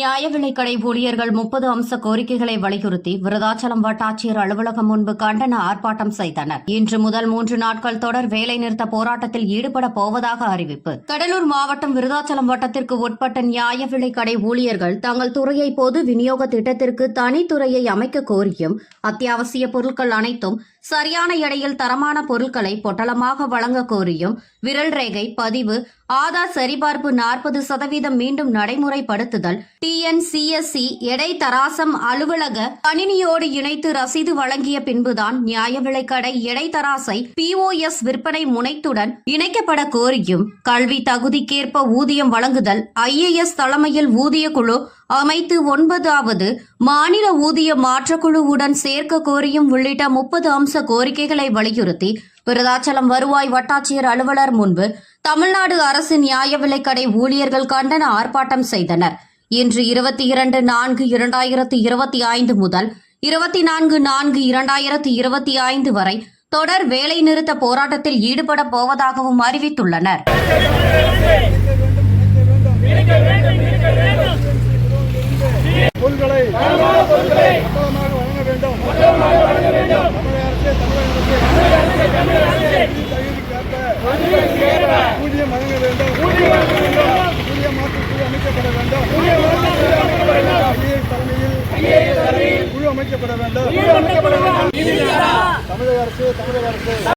நியாய விலைக்கடை ஊழியர்கள் முப்பது அம்ச கோரிக்கைகளை வலியுறுத்தி விருதாச்சலம் வட்டாட்சியர் அலுவலகம் முன்பு கண்டன ஆர்ப்பாட்டம் செய்தனர். இன்று முதல் மூன்று நாட்கள் தொடர் வேலைநிறுத்த போராட்டத்தில் ஈடுபட போவதாக அறிவிப்பு. கடலூர் மாவட்டம் விருதாச்சலம் வட்டத்திற்கு உட்பட்ட நியாய விலைக்கடை ஊழியர்கள் தங்கள் துறையை பொது விநியோக திட்டத்திற்கு தனித்துறையை அமைக்க கோரியும் அத்தியாவசிய பொருட்கள் அனைத்தும் சரியான எடையில் தரமான பொருட்களை பொட்டலமாக வழங்க கோரியும் விரல் ரேகை பதிவு ஆதார் சரிபார்ப்பு நாற்பது சதவீதம் மீண்டும் நடைமுறைப்படுத்துதல் டி டிஎன்சிஎஸ்சி எடை தராசம் அலுவலக கணினியோடு இணைத்து ரசீது வழங்கிய பின்புதான் நியாய விலைக்கடை எடை தராசை பிஓஎஸ் விற்பனை முனைத்துடன் இணைக்கப்பட கோரியும். கல்வி தகுதிக்கேற்ப ஊதியம் வழங்குதல் ஐஏஎஸ் தலைமையில் ஊதிய குழு அமைத்து ஒன்பதாவது மாநில ஊதிய மாற்றக்குழுவுடன் சேர்க்க கோரியும் உள்ளிட்ட முப்பது அம்ச கோரிக்கைகளை வலியுறுத்தி விருதாச்சலம் வருவாய் வட்டாட்சியர் அலுவலர் முன்பு தமிழ்நாடு அரசு நியாய விலைக்கடை ஊழியர்கள் கண்டன ஆர்ப்பாட்டம் செய்தனர். இன்று இருபத்தி இரண்டு நான்கு இரண்டாயிரத்து இருபத்தி ஐந்து முதல் இருபத்தி நான்கு நான்கு இரண்டாயிரத்து இருபத்தி ஐந்து வரை தொடர் வேலைநிறுத்த போராட்டத்தில் ஈடுபட போவதாகவும் அறிவித்துள்ளனர் பொருட்களை மொத்தமாக வழங்க வேண்டும் தமிழக அரசு தமிழக அரசு தகுதிக்கேற்ப ஊதியம் வழங்க வேண்டும் ஊதிய மாற்றுக்குழு அமைக்கப்பட வேண்டும் ஐஏஎஸ் தலைமையில் குழு அமைக்கப்பட வேண்டும். தமிழக அரசு தமிழக அரசு.